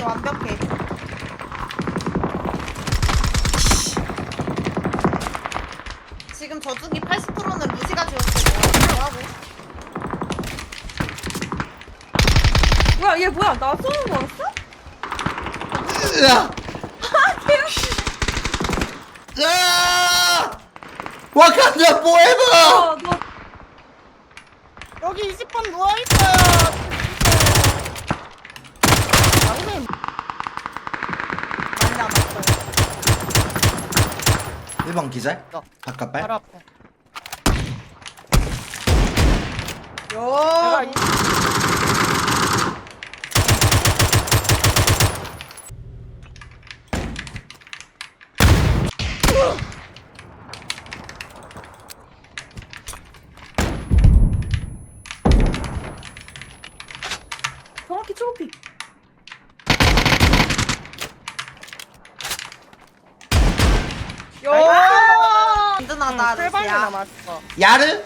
타이밍이 완벽해. 지금 저쪽이 80%는 루시가 지었어. 뭐하고? 뭐야 얘 뭐야 나 쏘는 거였어? 으아! 으아! 와칸다 포에버! 어, 너 여기 20번 누워있어요. 방금 많이 남았어요. 1번 기절? 어. 바깥발? 바로 앞에. 야. 이- 정확히 초록빛. 요. 든든하다, 응, 풀방이 루시야. 남았어. 야르?